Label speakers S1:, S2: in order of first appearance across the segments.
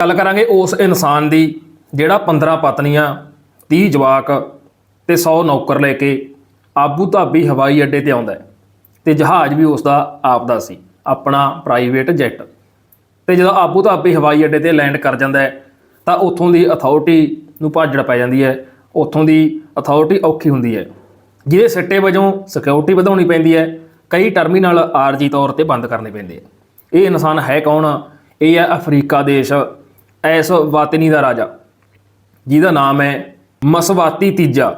S1: ਗੱਲ ਕਰਾਂਗੇ ਉਸ ਇਨਸਾਨ ਦੀ ਜਿਹੜਾ 15 ਪਤਨੀਆਂ 30 ਜਵਾਕ ਤੇ 100 ਨੌਕਰ ਲੈ ਕੇ ਆਬੂ ਧਾਬੀ ਹਵਾਈ ਅੱਡੇ ਤੇ ਆਉਂਦਾ ਹੈ ਤੇ ਜਹਾਜ਼ ਵੀ ਉਸ ਦਾ ਆਪ ਦਾ ਸੀ, ਆਪਣਾ ਪ੍ਰਾਈਵੇਟ ਜੈਟ ਤੇ ਜਦੋਂ ਆਬੂ ਧਾਬੀ ਹਵਾਈ ਅੱਡੇ ਤੇ ਲੈਂਡ ਕਰ ਜਾਂਦਾ ਤਾਂ ਉੱਥੋਂ ਦੀ ਅਥਾਰਟੀ ਨੂੰ ਭਾਜੜ ਪੈ ਜਾਂਦੀ ਹੈ, ਉੱਥੋਂ ਦੀ ਅਥਾਰਟੀ ਔਖੀ ਹੁੰਦੀ ਹੈ। ਜਿਹਦੇ ਸਿੱਟੇ ਵਜੋਂ ਸਿਕਿਉਰਿਟੀ ਵਧਾਉਣੀ ਪੈਂਦੀ ਹੈ, ਕਈ ਟਰਮੀਨਲ ਆਰਜੀ ਤੌਰ ਤੇ ਬੰਦ ਕਰਨੇ ਪੈਂਦੇ ਆ। ਇਹ ਇਨਸਾਨ ਹੈ ਕੌਣ? ਇਹ ਹੈ ਅਫਰੀਕਾ ਦੇਸ਼ ਐਸ ਵਾਤਨੀ ਦਾ ਰਾਜਾ, ਜਿਹਦਾ ਨਾਮ ਹੈ ਮਸਵਾਤੀ ਤੀਜਾ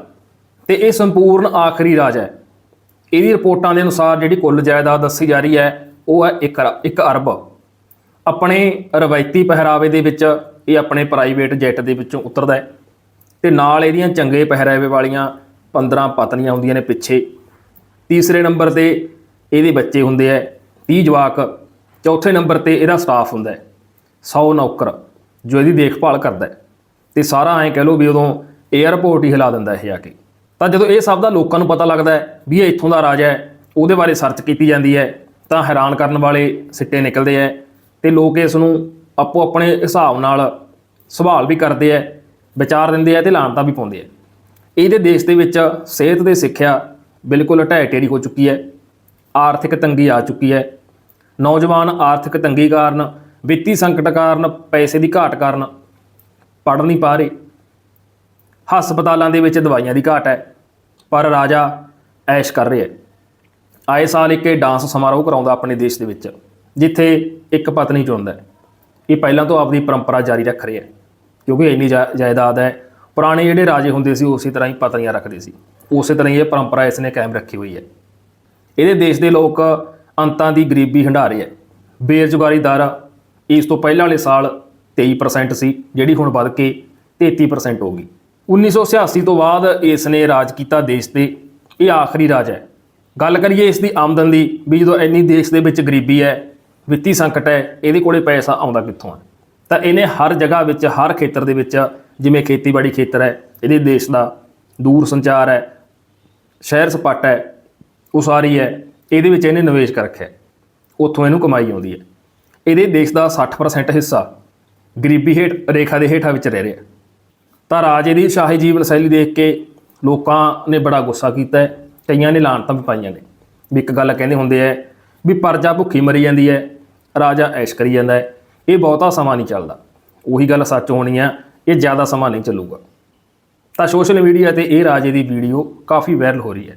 S1: ਤੇ ਇਹ ਸੰਪੂਰਨ ਆਖਰੀ ਰਾਜਾ ਹੈ। ਇਹਦੀ ਰਿਪੋਰਟਾਂ ਦੇ ਅਨੁਸਾਰ ਜਿਹੜੀ ਕੁੱਲ ਜਾਇਦਾਦ ਦੱਸੀ ਜਾ ਰਹੀ ਹੈ, ਉਹ ਹੈ 1 1 ਅਰਬ। ਆਪਣੇ ਰਵਾਇਤੀ ਪਹਿਰਾਵੇ ਦੇ ਵਿੱਚ ਇਹ ਆਪਣੇ ਪ੍ਰਾਈਵੇਟ ਜੈਟ ਦੇ ਵਿੱਚੋਂ ਉਤਰਦਾ ਹੈ ਤੇ ਨਾਲ ਇਹਦੀਆਂ ਚੰਗੇ ਪਹਿਰਾਵੇ ਵਾਲੀਆਂ 15 ਪਤਨੀਆਂ ਹੁੰਦੀਆਂ ਨੇ ਪਿੱਛੇ। ਤੀਸਰੇ ਨੰਬਰ ਤੇ ਇਹਦੇ ਬੱਚੇ ਹੁੰਦੇ ਆ 30 ਜਵਾਕ। ਚੌਥੇ ਨੰਬਰ ਤੇ ਇਹਦਾ ਸਟਾਫ ਹੁੰਦਾ ਹੈ 100 ਨੌਕਰ। ਜੋ ਇਹਦੀ ਦੇਖਭਾਲ ਕਰਦਾ ਹੈ। ਤੇ ਸਾਰਾ ਐਂ ਕਹਿ ਲਓ ਵੀ ਉਦੋਂ 에ਅਰਪੋਰਟ ਹੀ ਹਿਲਾ ਦਿੰਦਾ ਇਹ ਆ ਕੇ। ਤਾਂ ਜਦੋਂ ਇਹ ਸਭ ਦਾ ਲੋਕਾਂ ਨੂੰ ਪਤਾ ਲੱਗਦਾ ਹੈ ਵੀ ਇਹ ਇੱਥੋਂ ਦਾ ਰਾਜਾ ਹੈ, ਉਹਦੇ ਬਾਰੇ ਸਰਚ ਕੀਤੀ ਜਾਂਦੀ ਹੈ, ਤਾਂ ਹੈਰਾਨ ਕਰਨ ਵਾਲੇ ਸਿੱਟੇ ਨਿਕਲਦੇ ਹੈ ਤੇ ਲੋਕ ਇਸ ਨੂੰ ਆਪੋ ਆਪਣੇ ਹਿਸਾਬ ਨਾਲ ਸਵਾਲ ਵੀ ਕਰਦੇ ਹੈ, ਵਿਚਾਰ ਦਿੰਦੇ ਹੈ ਤੇ ਲਾਂਤਾ ਵੀ ਪਾਉਂਦੇ ਹੈ। ਇਹਦੇ ਦੇਸ਼ ਦੇ ਵਿੱਚ ਸਿਹਤ ਦੇ ਸਿੱਖਿਆ ਬਿਲਕੁਲ ਢਹਿ ਢੇਰੀ ਹੋ ਚੁੱਕੀ ਹੈ, ਆਰਥਿਕ ਤੰਗੀ ਆ ਚੁੱਕੀ ਹੈ। ਨੌਜਵਾਨ ਆਰਥਿਕ ਤੰਗੀ ਕਾਰਨ ਵਿੱਤੀ ਸੰਕਟ ਕਾਰਨ, ਪੈਸੇ ਦੀ ਘਾਟ ਕਾਰਨ ਪੜ੍ਹ ਨਹੀਂ ਪਾ ਰਹੇ। ਹਸਪਤਾਲਾਂ ਦੇ ਵਿੱਚ ਦਵਾਈਆਂ ਦੀ ਘਾਟ ਹੈ, ਪਰ ਰਾਜਾ ਐਸ਼ ਕਰ ਰਿਹਾ ਹੈ। ਆਏ ਸਾਲ ਇੱਕ ਇਹ ਡਾਂਸ ਸਮਾਰੋਹ ਕਰਾਉਂਦਾ ਆਪਣੇ ਦੇਸ਼ ਦੇ ਵਿੱਚ, ਜਿੱਥੇ ਇੱਕ ਪਤਨੀ ਚੁਣਦਾ ਇਹ ਪਹਿਲਾਂ ਤੋਂ ਆਪਣੀ ਪਰੰਪਰਾ ਜਾਰੀ ਰੱਖ ਰਿਹਾ ਕਿਉਂਕਿ ਇੰਨੀ ਜਾ- ਜਾਇਦਾਦ ਹੈ। ਪੁਰਾਣੇ ਜਿਹੜੇ ਰਾਜੇ ਹੁੰਦੇ ਸੀ ਉਸੇ ਤਰ੍ਹਾਂ ਹੀ ਪਤਨੀਆਂ ਰੱਖਦੇ ਸੀ। ਉਸੇ ਤਰ੍ਹਾਂ ਹੀ ਇਹ ਪਰੰਪਰਾ ਇਸ ਨੇ ਕਾਇਮ ਰੱਖੀ ਹੋਈ ਹੈ। ਇਹਦੇ ਦੇਸ਼ ਦੇ ਲੋਕ ਅੰਤਾਂ ਦੀ ਗਰੀਬੀ ਹੰਢਾ ਰਹੇ ਹੈ। ਬੇਰੁਜ਼ਗਾਰੀ ਦਰ ਇਸ ਤੋਂ ਪਹਿਲਾਂ ਵਾਲੇ ਸਾਲ 23% ਸੀ, ਜਿਹੜੀ ਹੁਣ ਵੱਧ ਕੇ 33% ਹੋ ਗਈ। 1986 ਤੋਂ ਬਾਅਦ ਇਸ ਨੇ ਰਾਜ ਕੀਤਾ ਦੇਸ਼ ਤੇ। ਇਹ ਆਖਰੀ ਰਾਜ ਹੈ। ਗੱਲ ਕਰੀਏ ਇਸ ਦੀ ਆਮਦਨ ਦੀ, ਵੀ ਜਦੋਂ ਇੰਨੀ ਦੇਸ਼ ਦੇ ਵਿੱਚ ਗਰੀਬੀ ਹੈ, ਵਿੱਤੀ ਸੰਕਟ ਹੈ, ਇਹਦੇ ਕੋਲੇ ਪੈਸਾ ਆਉਂਦਾ ਕਿੱਥੋਂ ਹੈ ਤਾਂ ਇਹਨੇ ਹਰ ਜਗ੍ਹਾ ਵਿੱਚ, ਹਰ ਖੇਤਰ ਦੇ ਵਿੱਚ, ਜਿਵੇਂ ਖੇਤੀਬਾੜੀ ਖੇਤਰ ਹੈ, ਇਹਦੇ ਦੇਸ਼ ਦਾ ਦੂਰ ਸੰਚਾਰ ਹੈ, ਸ਼ਹਿਰ ਸਪਾਟਾ ਹੈ, ਉਸਾਰੀ ਹੈ, ਇਹਦੇ ਵਿੱਚ ਇਹਨੇ ਨਿਵੇਸ਼ ਕਰ ਰੱਖਿਆ ਉੱਥੋਂ ਇਹਨੂੰ ਕਮਾਈ ਆਉਂਦੀ ਹੈ। ਇਹਦੇ ਦੇਸ਼ ਦਾ 60% ਹਿੱਸਾ ਗਰੀਬੀ ਹੇਠ, ਰੇਖਾ ਦੇ ਹੇਠਾਂ ਵਿੱਚ ਰਹਿ ਰਿਹਾ ਤਾਂ ਰਾਜੇ ਦੀ ਸ਼ਾਹੀ ਜੀਵਨ ਸ਼ੈਲੀ ਦੇਖ ਕੇ ਲੋਕਾਂ ਨੇ ਬੜਾ ਗੁੱਸਾ ਕੀਤਾ ਕਈਆਂ ਨੇ ਲਾਹਨਤਾਂ ਵੀ ਪਾਈਆਂ ਨੇ। ਵੀ ਇੱਕ ਗੱਲ ਕਹਿੰਦੇ ਹੁੰਦੇ ਐ ਵੀ ਪਰਜਾ ਭੁੱਖੀ ਮਰੀ ਜਾਂਦੀ ਹੈ, ਰਾਜਾ ਐਸ਼ ਕਰੀ ਜਾਂਦਾ ਹੈ। ਇਹ ਬਹੁਤਾ ਸਮਾਂ ਨਹੀਂ ਚੱਲਦਾ। ਉਹੀ ਗੱਲ ਸੱਚ ਹੋਣੀ ਆ, ਇਹ ਜ਼ਿਆਦਾ ਸਮਾਂ ਨਹੀਂ ਚੱਲੂਗਾ। ਤਾਂ ਸੋਸ਼ਲ ਮੀਡੀਆ ਤੇ ਇਹ ਰਾਜੇ ਦੀ ਵੀਡੀਓ ਕਾਫੀ ਵਾਇਰਲ ਹੋ ਰਹੀ ਹੈ।